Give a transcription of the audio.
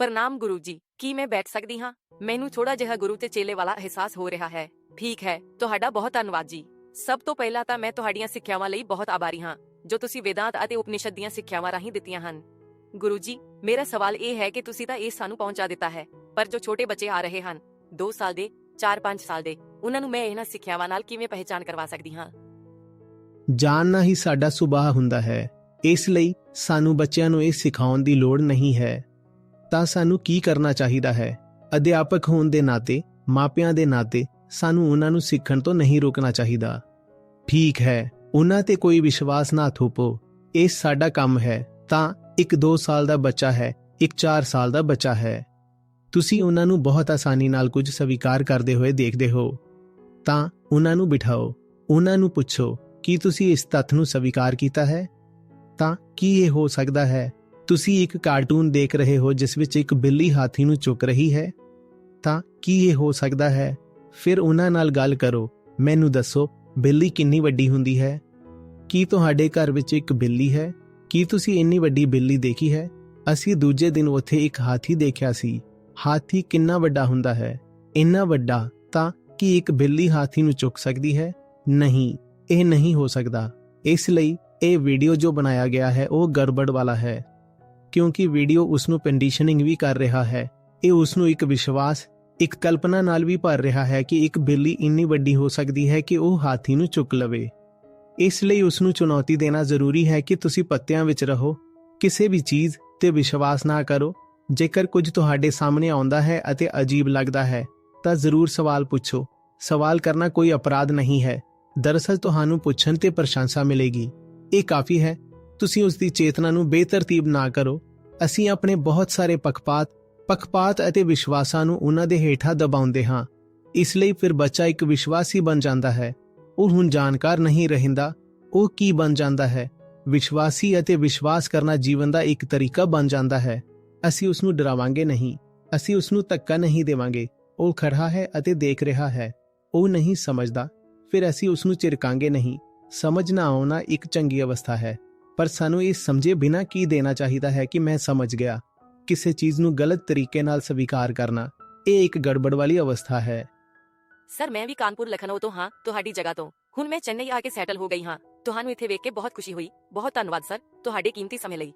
ਪ੍ਰਣਾਮ ਗੁਰੂ ਜੀ, ਕੀ ਮੈਂ ਬੈਠ ਸਕਦੀ ਹਾਂ? ਮੈਨੂੰ ਥੋੜਾ ਜਿਹਾ ਗੁਰੂ ਤੇ ਚੇਲੇ ਵਾਲਾ ਅਹਿਸਾਸ ਹੋ ਰਿਹਾ ਹੈ। ਠੀਕ ਹੈ, ਤੁਹਾਡਾ ਬਹੁਤ ਧੰਨਵਾਦ ਜੀ। ਸਭ ਤੋਂ ਪਹਿਲਾਂ ਤਾਂ ਮੈਂ ਤੁਹਾਡੀਆਂ ਸਿੱਖਿਆਵਾਂ ਲਈ ਬਹੁਤ ਆਭਾਰੀ ਹਾਂ, ਜੋ ਤੁਸੀਂ ਵੇਦਾਂਤ ਅਤੇ ਉਪਨਿਸ਼ਦ ਦੀਆਂ ਸਿੱਖਿਆਵਾਂ ਰਾਹੀਂ ਦਿੱਤੀਆਂ ਹਨ। ਗੁਰੂ ਜੀ, ਮੇਰਾ ਸਵਾਲ ਇਹ ਹੈ ਕਿ ਤੁਸੀਂ ਤਾਂ ਇਹ ਸਾਨੂੰ ਪਹੁੰਚਾ ਦਿੱਤਾ ਹੈ, ਪਰ ਜੋ ਛੋਟੇ ਬੱਚੇ ਆ ਰਹੇ ਹਨ 2 ਸਾਲ ਦੇ 4-5 ਸਾਲ ਦੇ, ਉਹਨਾਂ ਨੂੰ ਮੈਂ ਇਹਨਾਂ ਸਿੱਖਿਆਵਾਂ ਨਾਲ ਕਿਵੇਂ ਪਹਿਚਾਨ ਕਰਵਾ ਸਕਦੀ ਹਾਂ? ਜਾਣਨਾ ਹੀ ਸਾਡਾ ਸੁਭਾਅ ਹੁੰਦਾ ਹੈ, ਇਸ ਲਈ ਸਾਨੂੰ ਬੱਚਿਆਂ ਨੂੰ ਇਹ ਸਿਖਾਉਣ ਦੀ ਲੋੜ ਨਹੀਂ ਹੈ। ਤਾਂ ਸਾਨੂੰ ਕੀ ਕਰਨਾ ਚਾਹੀਦਾ ਹੈ? ਅਧਿਆਪਕ ਹੋਣ ਦੇ ਨਾਤੇ, ਮਾਪਿਆਂ ਦੇ ਨਾਤੇ, ਸਾਨੂੰ ਉਹਨਾਂ ਨੂੰ ਸਿੱਖਣ ਤੋਂ ਨਹੀਂ ਰੋਕਣਾ ਚਾਹੀਦਾ। ਠੀਕ ਹੈ, ਉਹਨਾਂ ਤੇ ਕੋਈ ਵਿਸ਼ਵਾਸ ਨਾ ਥੋਪੋ। ਇਹ ਸਾਡਾ ਕੰਮ ਹੈ, ਤਾਂ ਇੱਕ 2 ਸਾਲ ਦਾ ਬੱਚਾ ਹੈ, ਇੱਕ 4 ਸਾਲ ਦਾ ਬੱਚਾ ਹੈ। ਤੁਸੀਂ ਉਹਨਾਂ ਨੂੰ ਬਹੁਤ ਆਸਾਨੀ ਨਾਲ ਕੁਝ ਸਵੀਕਾਰ ਕਰਦੇ ਹੋਏ ਦੇਖਦੇ ਹੋ। ਤਾਂ ਉਹਨਾਂ ਨੂੰ ਬਿਠਾਓ। ਉਹਨਾਂ ਨੂੰ ਪੁੱਛੋ, ਕੀ ਤੁਸੀਂ ਇਸ ਤੱਥ ਨੂੰ ਸਵੀਕਾਰ ਕੀਤਾ ਹੈ? ਤਾਂ ਕੀ ਇਹ ਹੋ ਸਕਦਾ ਹੈ? ਤੁਸੀਂ ਇੱਕ ਕਾਰਟੂਨ ਦੇਖ ਰਹੇ ਹੋ ਜਿਸ ਵਿੱਚ ਇੱਕ ਬਿੱਲੀ ਹਾਥੀ ਨੂੰ ਚੁੱਕ ਰਹੀ ਹੈ, ਤਾਂ ਕੀ ਇਹ ਹੋ ਸਕਦਾ ਹੈ? ਫਿਰ ਉਹਨਾਂ ਨਾਲ ਗੱਲ ਕਰੋ। ਮੈਨੂੰ ਦੱਸੋ, ਬਿੱਲੀ ਕਿੰਨੀ ਵੱਡੀ ਹੁੰਦੀ ਹੈ? ਕੀ ਤੁਹਾਡੇ ਘਰ ਵਿੱਚ ਇੱਕ ਬਿੱਲੀ ਹੈ? ਕੀ ਤੁਸੀਂ ਇੰਨੀ ਵੱਡੀ ਬਿੱਲੀ ਦੇਖੀ ਹੈ? ਅਸੀਂ ਦੂਜੇ ਦਿਨ ਉੱਥੇ ਇੱਕ ਹਾਥੀ ਦੇਖਿਆ ਸੀ। ਹਾਥੀ ਕਿੰਨਾ ਵੱਡਾ ਹੁੰਦਾ ਹੈ? ਇੰਨਾ ਵੱਡਾ, ਤਾਂ ਕੀ ਇੱਕ ਬਿੱਲੀ ਹਾਥੀ ਨੂੰ ਚੁੱਕ ਸਕਦੀ ਹੈ? ਨਹੀਂ, ਇਹ ਨਹੀਂ ਹੋ ਸਕਦਾ। ਇਸ ਲਈ ਇਹ ਵੀਡੀਓ ਜੋ ਬਣਾਇਆ ਗਿਆ ਹੈ, ਉਹ ਗੜਬੜ ਵਾਲਾ ਹੈ। ਕਿਉਂਕਿ ਵੀਡੀਓ ਉਸ ਨੂੰ ਕੰਡੀਸ਼ਨਿੰਗ ਵੀ ਕਰ ਰਿਹਾ ਹੈ। ਇਹ ਉਸ ਨੂੰ ਇੱਕ ਵਿਸ਼ਵਾਸ, ਇੱਕ ਕਲਪਨਾ ਨਾਲ ਵੀ ਭਰ ਰਿਹਾ ਹੈ ਕਿ ਇੱਕ ਬਿੱਲੀ ਇੰਨੀ ਵੱਡੀ ਹੋ ਸਕਦੀ ਹੈ ਕਿ ਉਹ ਹਾਥੀ ਨੂੰ ਚੁੱਕ ਲਵੇ। ਇਸ ਲਈ ਉਸ ਨੂੰ ਚੁਣੌਤੀ ਦੇਣਾ ਜ਼ਰੂਰੀ ਹੈ ਕਿ ਤੁਸੀਂ ਪੱਤਿਆਂ ਵਿੱਚ ਰਹੋ, ਕਿਸੇ ਵੀ ਚੀਜ਼ ਤੇ ਵਿਸ਼ਵਾਸ ਨਾ ਕਰੋ। ਜੇਕਰ ਕੁਝ ਤੁਹਾਡੇ ਸਾਹਮਣੇ ਆਉਂਦਾ ਹੈ ਅਤੇ ਅਜੀਬ ਲੱਗਦਾ ਹੈ, ਤਾਂ ਜ਼ਰੂਰ ਸਵਾਲ ਪੁੱਛੋ। ਸਵਾਲ ਕਰਨਾ ਕੋਈ ਅਪਰਾਧ ਨਹੀਂ ਹੈ। ਦਰਅਸਲ ਤੁਹਾਨੂੰ ਪੁੱਛਣ ਤੇ ਪ੍ਰਸ਼ੰਸਾ ਮਿਲੇਗੀ। ਇਹ ਕਾਫੀ ਹੈ। ਤੁਸੀਂ ਉਸ ਦੀ ਚੇਤਨਾ ਨੂੰ ਬੇਤਰਤੀਬ ਨਾ ਕਰੋ। ਅਸੀਂ ਆਪਣੇ ਬਹੁਤ ਸਾਰੇ ਪੱਖਪਾਤ ਪੱਖਪਾਤ ਅਤੇ ਵਿਸ਼ਵਾਸਾਂ ਨੂੰ ਉਹਨਾਂ ਦੇ ਹੇਠਾਂ ਦਬਾਉਂਦੇ ਹਾਂ। ਇਸ ਲਈ ਫਿਰ ਬੱਚਾ ਇੱਕ ਵਿਸ਼ਵਾਸੀ ਬਣ ਜਾਂਦਾ ਹੈ। ਉਹ ਹੁਣ ਜਾਣਕਾਰ ਨਹੀਂ ਰਹਿੰਦਾ, ਉਹ ਕੀ ਬਣ ਜਾਂਦਾ ਹੈ? ਵਿਸ਼ਵਾਸੀ ਅਤੇ ਵਿਸ਼ਵਾਸ ਕਰਨਾ ਜੀਵਨ ਦਾ ਇੱਕ ਤਰੀਕਾ ਬਣ ਜਾਂਦਾ ਹੈ। ਅਸੀਂ ਉਸ ਨੂੰ ਡਰਾਵਾਂਗੇ ਨਹੀਂ, ਅਸੀਂ ਉਸ ਨੂੰ ਧੱਕਾ ਨਹੀਂ ਦੇਵਾਂਗੇ। ਉਹ ਖੜਾ ਹੈ ਅਤੇ ਦੇਖ ਰਿਹਾ ਹੈ। ਉਹ ਨਹੀਂ ਸਮਝਦਾ, ਫਿਰ ਅਸੀਂ ਉਸ ਨੂੰ ਝਿੜਕਾਂਗੇ ਨਹੀਂ। ਸਮਝਣਾ ਆਉਣਾ ਇੱਕ ਚੰਗੀ ਅਵਸਥਾ ਹੈ। ਪਰ ਸਾਨੂੰ ਇਹ ਸਮਝੇ ਬਿਨਾ ਕੀ ਦੇਣਾ ਚਾਹੀਦਾ ਹੈ ਕਿ ਮੈਂ ਸਮਝ ਗਿਆ? ਕਿਸੇ ਚੀਜ਼ ਨੂੰ ਗਲਤ ਤਰੀਕੇ ਨਾਲ ਸਵੀਕਾਰ ਕਰਨਾ, ਇਹ ਇੱਕ ਗੜਬੜ ਵਾਲੀ ਅਵਸਥਾ ਹੈ। ਸਰ ਮੈਂ ਵੀ ਕਾਨਪੁਰ, ਲਖਨਊ ਤੋਂ ਹਾਂ, ਤੁਹਾਡੀ ਜਗ੍ਹਾ ਤੋਂ। ਹੁਣ ਮੈਂ ਚੇਨਈ ਆ ਕੇ ਸੈਟਲ ਹੋ ਗਈ ਹਾਂ। ਤੁਹਾਨੂੰ ਇੱਥੇ ਵੇਖ ਕੇ ਬਹੁਤ ਖੁਸ਼ੀ ਹੋਈ। ਬਹੁਤ ਧੰਨਵਾਦ ਸਰ ਤੁਹਾਡੇ ਕੀਮਤੀ ਸਮੇਂ ਲਈ।